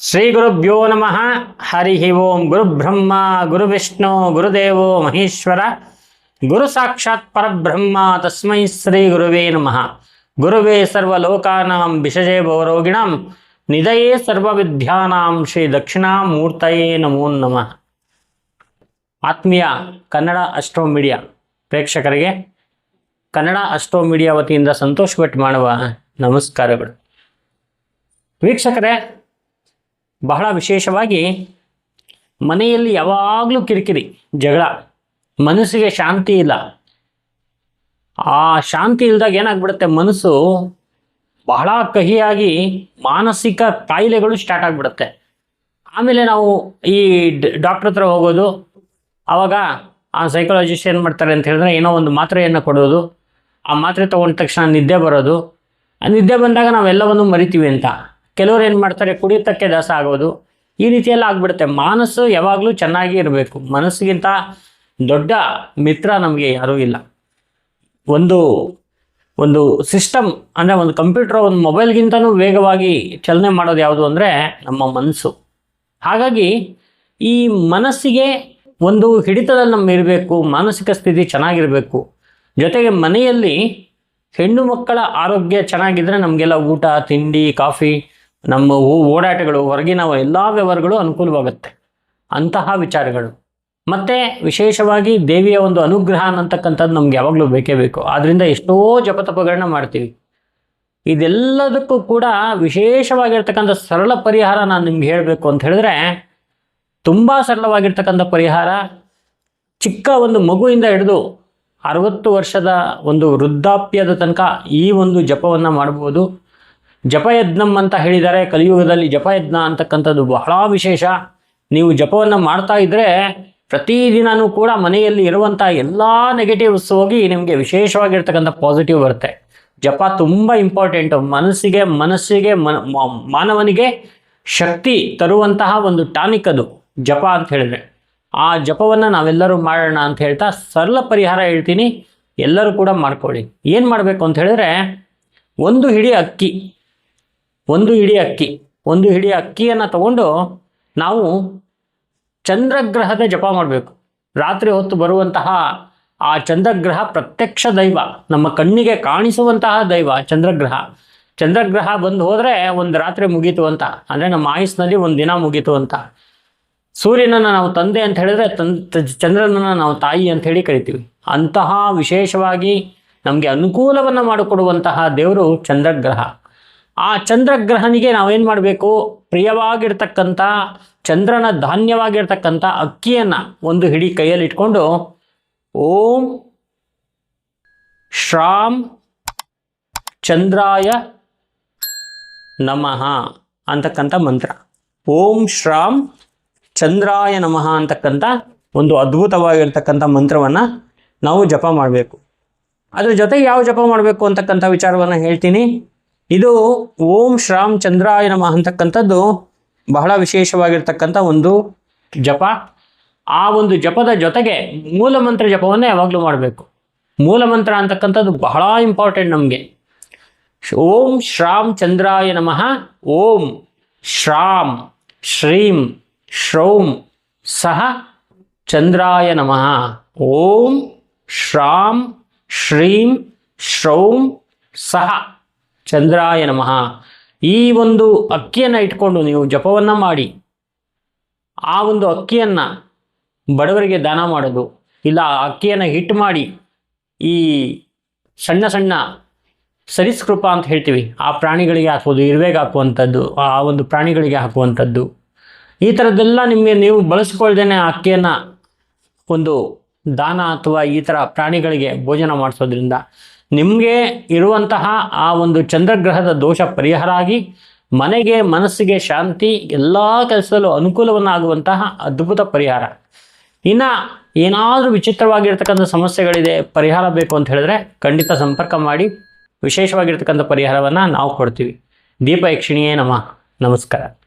ಶ್ರೀ ಗುರುಭ್ಯೋ ನಮಃ. ಹರಿ ಓಂ ಗುರುಬ್ರಹ್ಮ ಗುರುವಿಷ್ಣು ಗುರುದೇವೋ ಮಹೇಶ್ವರ. ಗುರು ಸಾಕ್ಷಾತ್ ಪರಬ್ರಹ್ಮ, ತಸ್ಮೈ ಶ್ರೀ ಗುರುವೇ ನಮಃ. ಗುರುವೇ ಸರ್ವಲೋಕಾನಾಂ ವಿಷಜೇ ಭವರೋಗಿಣಾಂ. ನಿಧಯೇ ಸರ್ವವಿದ್ಯಾನಾಂ ಶ್ರೀ ದಕ್ಷಿಣಾಮೂರ್ತಯೇ ನಮೋ ನಮಃ. ಆತ್ಮೀಯ ಕನ್ನಡ ಅಷ್ಟೋ ಮೀಡಿಯಾ ಪ್ರೇಕ್ಷಕರಿಗೆ, ಕನ್ನಡ ಅಷ್ಟೋ ಮೀಡಿಯಾ ವತಿಯಿಂದ ಸಂತೋಷ ಭಟ್ ಮಾಡುವ ನಮಸ್ಕಾರಗಳು. ವೀಕ್ಷಕರೇ ಬಹಳ ವಿಶೇಷವಾಗಿ ಮನೆಯಲ್ಲಿ ಯಾವಾಗಲೂ ಕಿರಿಕಿರಿ, ಜಗಳ, ಮನಸ್ಸಿಗೆ ಶಾಂತಿ ಇಲ್ಲ. ಆ ಶಾಂತಿ ಇಲ್ದಾಗ ಏನಾಗ್ಬಿಡುತ್ತೆ? ಮನಸ್ಸು ಬಹಳ ಕಹಿಯಾಗಿ ಮಾನಸಿಕ ಕಾಯಿಲೆಗಳು ಸ್ಟಾರ್ಟ್ ಆಗಿಬಿಡುತ್ತೆ. ಆಮೇಲೆ ನಾವು ಈ ಡಾಕ್ಟ್ರ್ ಹತ್ರ ಹೋಗೋದು ಆವಾಗ ಆ ಸೈಕಾಲಜಿಸ್ಟ್ ಏನು ಮಾಡ್ತಾರೆ ಅಂತ ಹೇಳಿದ್ರೆ ಏನೋ ಒಂದು ಮಾತ್ರೆಯನ್ನು ಕೊಡೋದು. ಆ ಮಾತ್ರೆ ತೊಗೊಂಡ ತಕ್ಷಣ ನಿದ್ದೆ ಬರೋದು. ಆ ನಿದ್ದೆ ಬಂದಾಗ ನಾವೆಲ್ಲವನ್ನು ಮರಿತೀವಿ ಅಂತ. ಕೆಲವರು ಏನು ಮಾಡ್ತಾರೆ, ಕುಡಿಯುತ್ತಕ್ಕೆ ದಾಸ ಆಗೋದು. ಈ ರೀತಿಯೆಲ್ಲ ಆಗ್ಬಿಡುತ್ತೆ. ಮನಸ್ಸು ಯಾವಾಗಲೂ ಚೆನ್ನಾಗಿ ಇರಬೇಕು. ಮನಸ್ಸಿಗಿಂತ ದೊಡ್ಡ ಮಿತ್ರ ನಮಗೆ ಯಾರೂ ಇಲ್ಲ. ಒಂದು ಒಂದು ಸಿಸ್ಟಮ್ ಅಂದರೆ ಒಂದು ಕಂಪ್ಯೂಟರ್, ಒಂದು ಮೊಬೈಲ್ಗಿಂತನೂ ವೇಗವಾಗಿ ಚಲನೆ ಮಾಡೋದು ಯಾವುದು ಅಂದರೆ ನಮ್ಮ ಮನಸ್ಸು. ಹಾಗಾಗಿ ಈ ಮನಸ್ಸಿಗೆ ಒಂದು ಹಿಡಿತದಲ್ಲಿ ನಮ್ಮ ಇರಬೇಕು, ಮಾನಸಿಕ ಸ್ಥಿತಿ ಚೆನ್ನಾಗಿರಬೇಕು. ಜೊತೆಗೆ ಮನೆಯಲ್ಲಿ ಹೆಣ್ಣು ಮಕ್ಕಳ ಆರೋಗ್ಯ ಚೆನ್ನಾಗಿದ್ದರೆ ನಮಗೆಲ್ಲ ಊಟ, ತಿಂಡಿ, ಕಾಫಿ ನಮ್ಮ ಓಡಾಟಗಳು, ಹೊರಗಿನ ಎಲ್ಲ ವ್ಯವಹಾರಗಳು ಅನುಕೂಲವಾಗುತ್ತೆ. ಅಂತಹ ವಿಚಾರಗಳು. ಮತ್ತು ವಿಶೇಷವಾಗಿ ದೇವಿಯ ಒಂದು ಅನುಗ್ರಹ ಅನ್ನತಕ್ಕಂಥದ್ದು ನಮ್ಗೆ ಯಾವಾಗಲೂ ಬೇಕೇ ಬೇಕು. ಆದ್ದರಿಂದ ಎಷ್ಟೋ ಜಪತಪಗಳನ್ನ ಮಾಡ್ತೀವಿ. ಇದೆಲ್ಲದಕ್ಕೂ ಕೂಡ ವಿಶೇಷವಾಗಿರ್ತಕ್ಕಂಥ ಸರಳ ಪರಿಹಾರ ನಾನು ನಿಮ್ಗೆ ಹೇಳಬೇಕು ಅಂತ ಹೇಳಿದ್ರೆ, ತುಂಬ ಸರಳವಾಗಿರ್ತಕ್ಕಂಥ ಪರಿಹಾರ, ಚಿಕ್ಕ ಒಂದು ಮಗುವಿಂದ ಹಿಡಿದು ಅರವತ್ತು ವರ್ಷದ ಒಂದು ವೃದ್ಧಾಪ್ಯದ ತನಕ ಈ ಒಂದು ಜಪವನ್ನು ಮಾಡ್ಬೋದು. ಜಪಯಜ್ಞಂ ಅಂತ ಹೇಳಿದ್ದಾರೆ ಕಲಿಯುಗದಲ್ಲಿ ಜಪಯಜ್ಞ ಅಂತಕ್ಕಂಥದ್ದು ಬಹಳ ವಿಶೇಷ. ನೀವು ಜಪವನ್ನು ಮಾಡ್ತಾ ಇದ್ದರೆ ಪ್ರತಿದಿನವೂ ಕೂಡ ಮನೆಯಲ್ಲಿ ಇರುವಂಥ ಎಲ್ಲ ನೆಗೆಟಿವ್ಸ್ ಹೋಗಿ ನಿಮಗೆ ವಿಶೇಷವಾಗಿರ್ತಕ್ಕಂಥ ಪಾಸಿಟಿವ್ ಬರುತ್ತೆ. ಜಪ ತುಂಬ ಇಂಪಾರ್ಟೆಂಟು ಮನಸ್ಸಿಗೆ ಮನಸ್ಸಿಗೆ, ಮನ- ಮಾನವನಿಗೆ ಶಕ್ತಿ ತರುವಂತಹ ಒಂದು ಟಾನಿಕ್ ಅದು ಜಪ ಅಂತ ಹೇಳಿದ್ರೆ. ಆ ಜಪವನ್ನು ನಾವೆಲ್ಲರೂ ಮಾಡೋಣ ಅಂತ ಹೇಳ್ತಾ ಸರಳ ಪರಿಹಾರ ಹೇಳ್ತೀನಿ. ಎಲ್ಲರೂ ಕೂಡ ಮಾಡ್ಕೊಳ್ಳಿ. ಏನು ಮಾಡಬೇಕು ಅಂತ ಹೇಳಿದ್ರೆ, ಒಂದು ಹಿಡಿ ಅಕ್ಕಿ. ಒಂದು ಹಿಡಿ ಅಕ್ಕಿ. ಒಂದು ಹಿಡಿ ಅಕ್ಕಿಯನ್ನು ತಗೊಂಡು ನಾವು ಚಂದ್ರಗ್ರಹದ ಜಪ ಮಾಡಬೇಕು. ರಾತ್ರಿ ಹೊತ್ತು ಬರುವಂತಹ ಆ ಚಂದ್ರಗ್ರಹ ಪ್ರತ್ಯಕ್ಷ ದೈವ, ನಮ್ಮ ಕಣ್ಣಿಗೆ ಕಾಣಿಸುವಂತಹ ದೈವ ಚಂದ್ರಗ್ರಹ. ಚಂದ್ರಗ್ರಹ ಬಂದು ಹೋದರೆ ಒಂದು ರಾತ್ರಿ ಮುಗೀತು ಅಂತ. ಅಂದರೆ ನಮ್ಮ ಆಯುಸ್ನಲ್ಲಿ ಒಂದು ದಿನ ಮುಗೀತು ಅಂತ. ಸೂರ್ಯನನ್ನು ನಾವು ತಂದೆ ಅಂತ ಹೇಳಿದ್ರೆ ತನ್ ಚಂದ್ರನನ್ನು ನಾವು ತಾಯಿ ಅಂತ ಹೇಳಿ ಕರಿತೀವಿ. ಅಂತಹ ವಿಶೇಷವಾಗಿ ನಮಗೆ ಅನುಕೂಲವನ್ನು ಮಾಡಿಕೊಡುವಂತಹ ದೇವರು ಚಂದ್ರಗ್ರಹ. ಆ ಚಂದ್ರಗ್ರಹನಿಗೆ ನಾವೇನು ಮಾಡಬೇಕು? ಪ್ರಿಯವಾಗಿರ್ತಕ್ಕಂಥ ಚಂದ್ರನ ಧಾನ್ಯವಾಗಿರ್ತಕ್ಕಂಥ ಅಕ್ಕಿಯನ್ನು ಒಂದು ಹಿಡಿ ಕೈಯಲ್ಲಿ ಇಟ್ಕೊಂಡು ಓಂ ಶ್ರಾಮ್ ಚಂದ್ರಾಯ ನಮಃ ಅಂತಕ್ಕಂಥ ಮಂತ್ರ. ಓಂ ಶ್ರಾಮ್ ಚಂದ್ರಾಯ ನಮಃ ಅಂತಕ್ಕಂಥ ಒಂದು ಅದ್ಭುತವಾಗಿರ್ತಕ್ಕಂಥ ಮಂತ್ರವನ್ನು ನಾವು ಜಪ ಮಾಡಬೇಕು. ಅದ್ರ ಜೊತೆಗೆ ಯಾವ ಜಪ ಮಾಡಬೇಕು ಅಂತಕ್ಕಂಥ ವಿಚಾರವನ್ನು ಹೇಳ್ತೀನಿ. ಇದು ಓಂ ಶ್ರಾಮ್ ಚಂದ್ರಾಯ ನಮಃ ಅಂತಕ್ಕಂಥದ್ದು ಬಹಳ ವಿಶೇಷವಾಗಿರ್ತಕ್ಕಂಥ ಒಂದು ಜಪ. ಆ ಒಂದು ಜಪದ ಜೊತೆಗೆ ಮೂಲಮಂತ್ರ ಜಪವನ್ನು ಯಾವಾಗಲೂ ಮಾಡಬೇಕು. ಮೂಲಮಂತ್ರ ಅಂತಕ್ಕಂಥದ್ದು ಬಹಳ ಇಂಪಾರ್ಟೆಂಟ್ ನಮಗೆ. ಓಂ ಶ್ರಾಮ್ ಚಂದ್ರಾಯ ನಮಃ. ಓಂ ಶ್ರಾಮ್, ಶ್ರೀಂ, ಶ್ರೌಂ ಸಹ ಚಂದ್ರಾಯ ನಮಃ. ಓಂ ಶ್ರಾಂ ಶ್ರೀಂ, ಶ್ರೌಂ ಸಹ ಚಂದ್ರಾಯ ನಮಃ. ಈ ಒಂದು ಅಕ್ಕಿಯನ್ನು ಇಟ್ಕೊಂಡು ನೀವು ಜಪವನ್ನು ಮಾಡಿ. ಆ ಒಂದು ಅಕ್ಕಿಯನ್ನು ಬಡವರಿಗೆ ದಾನ ಮಾಡೋದು, ಇಲ್ಲ ಆ ಅಕ್ಕಿಯನ್ನು ಹಿಟ್ಟು ಮಾಡಿ ಈ ಸಣ್ಣ ಸಣ್ಣ ಸರಿಸ್ಕೃಪ ಅಂತ ಹೇಳ್ತೀವಿ, ಆ ಪ್ರಾಣಿಗಳಿಗೆ ಹಾಕೋದು ಇರುವೆಗೆ ಹಾಕುವಂಥದ್ದು, ಆ ಒಂದು ಪ್ರಾಣಿಗಳಿಗೆ ಹಾಕುವಂಥದ್ದು. ಈ ಥರದ್ದೆಲ್ಲ ನಿಮಗೆ ನೀವು ಬಳಸ್ಕೊಳ್ದೇನೆ ಆ ಅಕ್ಕಿಯನ್ನು ಒಂದು ದಾನ ಅಥವಾ ಈ ಥರ ಪ್ರಾಣಿಗಳಿಗೆ ಭೋಜನ ಮಾಡಿಸೋದ್ರಿಂದ ನಿಮಗೆ ಇರುವಂತಹ ಆ ಒಂದು ಚಂದ್ರಗ್ರಹದ ದೋಷ ಪರಿಹಾರ ಆಗಿ ಮನೆಗೆ, ಮನಸ್ಸಿಗೆ ಶಾಂತಿ, ಎಲ್ಲ ಕೆಲಸದಲ್ಲೂ ಅನುಕೂಲವನ್ನಾಗುವಂತಹ ಅದ್ಭುತ ಪರಿಹಾರ. ಇನ್ನು ಏನಾದರೂ ವಿಚಿತ್ರವಾಗಿರ್ತಕ್ಕಂಥ ಸಮಸ್ಯೆಗಳಿದೆ, ಪರಿಹಾರ ಬೇಕು ಅಂತ ಹೇಳಿದ್ರೆ ಖಂಡಿತ ಸಂಪರ್ಕ ಮಾಡಿ, ವಿಶೇಷವಾಗಿರ್ತಕ್ಕಂಥ ಪರಿಹಾರವನ್ನು ನಾವು ಕೊಡ್ತೀವಿ. ದೀಪ ಯಕ್ಷಿಣಿಯೇ ನಮ. ನಮಸ್ಕಾರ.